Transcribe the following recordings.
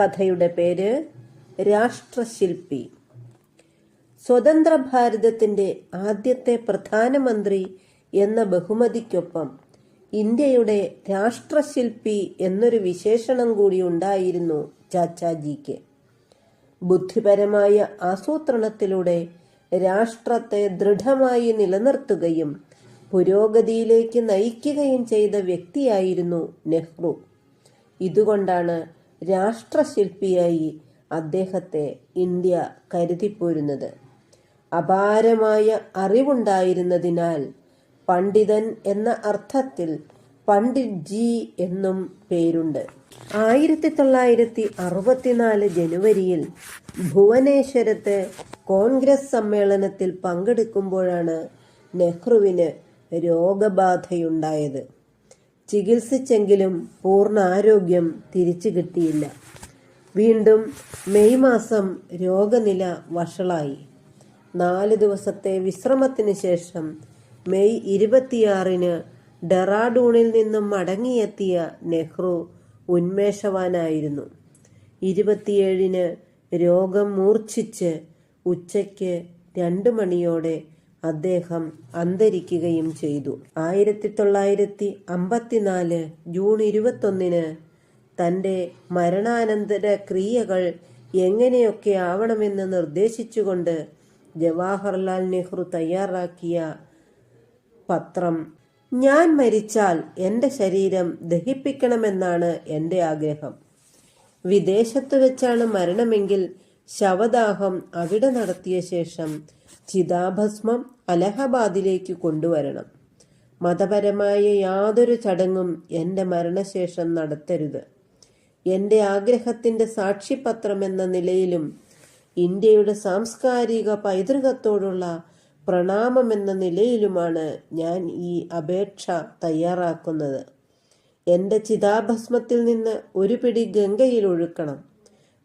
കഥയുടെ പേര് രാഷ്ട്രശില്പി. സ്വതന്ത്ര ഭാരതത്തിന്റെ ആദ്യത്തെ പ്രധാനമന്ത്രി എന്ന ബഹുമതിക്കൊപ്പം ഇന്ത്യയുടെ രാഷ്ട്രശില്പി എന്നൊരു വിശേഷണം കൂടി ഉണ്ടായിരുന്നു ചാച്ചാജിക്ക്. ബുദ്ധിപരമായ ആസൂത്രണത്തിലൂടെ രാഷ്ട്രത്തെ ദൃഢമായി നിലനിർത്തുകയും പുരോഗതിയിലേക്ക് നയിക്കുകയും ചെയ്ത വ്യക്തിയായിരുന്നു നെഹ്റു. ഇതുകൊണ്ടാണ് രാഷ്ട്രശില്പിയായി അദ്ദേഹത്തെ ഇന്ത്യ കരുതിപ്പോരുന്നത്. അപാരമായ അറിവുണ്ടായിരുന്നതിനാൽ പണ്ഡിതൻ എന്ന അർത്ഥത്തിൽ പണ്ഡിറ്റ് ജി എന്നും പേരുണ്ട്. ആയിരത്തി തൊള്ളായിരത്തി അറുപത്തിനാല് ജനുവരിയിൽ ഭുവനേശ്വരത്തെ കോൺഗ്രസ് സമ്മേളനത്തിൽ പങ്കെടുക്കുമ്പോഴാണ് നെഹ്റുവിന് രോഗബാധയുണ്ടായത്. ചികിത്സിച്ചെങ്കിലും പൂർണ ആരോഗ്യം തിരിച്ചു കിട്ടിയില്ല. വീണ്ടും മെയ് മാസം രോഗനില വഷളായി. നാല് ദിവസത്തെ വിശ്രമത്തിന് ശേഷം മെയ് ഇരുപത്തിയാറിന് ഡെറാഡൂണിൽ നിന്നും മടങ്ങിയെത്തിയ നെഹ്റു ഉന്മേഷവാനായിരുന്നു. ഇരുപത്തിയേഴിന് രോഗം മൂർച്ഛിച്ച് ഉച്ചയ്ക്ക് രണ്ട് മണിയോടെ അദ്ദേഹം അന്തരിക്കുകയും ചെയ്തു. ആയിരത്തി തൊള്ളായിരത്തി അമ്പത്തിനാല് ജൂൺ ഇരുപത്തൊന്നിന് തന്റെ മരണാനന്തര ക്രിയകൾ എങ്ങനെയൊക്കെ ആവണമെന്ന് നിർദ്ദേശിച്ചുകൊണ്ട് ജവാഹർലാൽ നെഹ്റു തയ്യാറാക്കിയ പത്രം ഞാൻ മരിച്ചാൽ എന്റെ ശരീരം ദഹിപ്പിക്കണമെന്നാണ് എന്റെ ആഗ്രഹം. വിദേശത്ത് വെച്ചാണ് മരണമെങ്കിൽ ശവദാഹം അവിടെ നടത്തിയ ശേഷം ചിതാഭസ്മം അലഹബാദിലേക്ക് കൊണ്ടുവരണം. മതപരമായ യാതൊരു ചടങ്ങും എന്റെ മരണശേഷം നടത്തരുത്. എന്റെ ആഗ്രഹത്തിന്റെ സാക്ഷിപത്രം എന്ന നിലയിലും ഇന്ത്യയുടെ സാംസ്കാരിക പൈതൃകത്തോടുള്ള പ്രണാമം എന്ന നിലയിലുമാണ് ഞാൻ ഈ അപേക്ഷ തയ്യാറാക്കുന്നത്. എന്റെ ചിതാഭസ്മത്തിൽ നിന്ന് ഒരു പിടി ഗംഗയിൽ ഒഴുക്കണം.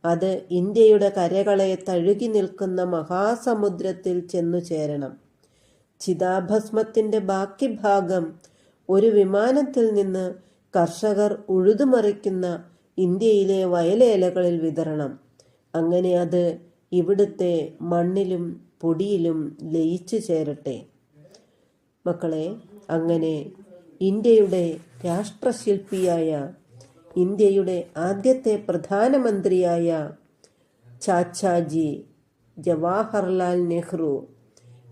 അത് ഇന്ത്യയുടെ കരകളെ തഴുകി നിൽക്കുന്ന മഹാസമുദ്രത്തിൽ ചെന്നു ചേരണം. ചിതാഭസ്മത്തിന്റെ ബാക്കി ഭാഗം ഒരു വിമാനത്തിൽ നിന്ന് കർഷകർ ഉഴുതുമറിക്കുന്ന ഇന്ത്യയിലെ വയലേലകളിൽ വിതരണം അങ്ങനെ അത് ഇവിടുത്തെ മണ്ണിലും പൊടിയിലും ലയിച്ചു ചേരട്ടെ. മക്കളെ അങ്ങനെ ഇന്ത്യയുടെ രാഷ്ട്രശില്പിയായ ഇന്ത്യയുടെ ആദ്യത്തെ പ്രധാനമന്ത്രിയായ ചാച്ചാജി ജവാഹർലാൽ നെഹ്റു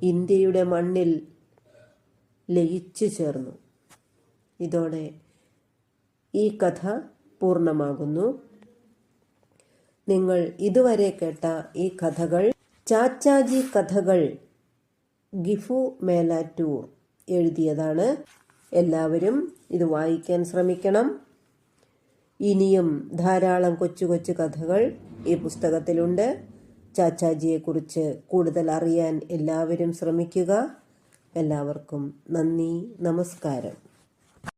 ഇന്ത്യയുടെ മണ്ണിൽ ലയിച്ചു ചേർന്നു. ഇതോടെ ഈ കഥ പൂർണമാകുന്നു. നിങ്ങൾ ഇതുവരെ കേട്ട ഈ കഥകൾ ചാച്ചാജി കഥകൾ ഗിഫു മേലാറ്റൂർ എഴുതിയതാണ്. എല്ലാവരും ഇത് വായിക്കാൻ ശ്രമിക്കണം. ഇനിയും ധാരാളം കൊച്ചു കൊച്ചു കഥകൾ ഈ പുസ്തകത്തിലുണ്ട്. ചാച്ചാജിയെക്കുറിച്ച് കൂടുതൽ അറിയാൻ എല്ലാവരും ശ്രമിക്കുക. എല്ലാവർക്കും നന്ദി നമസ്കാരം.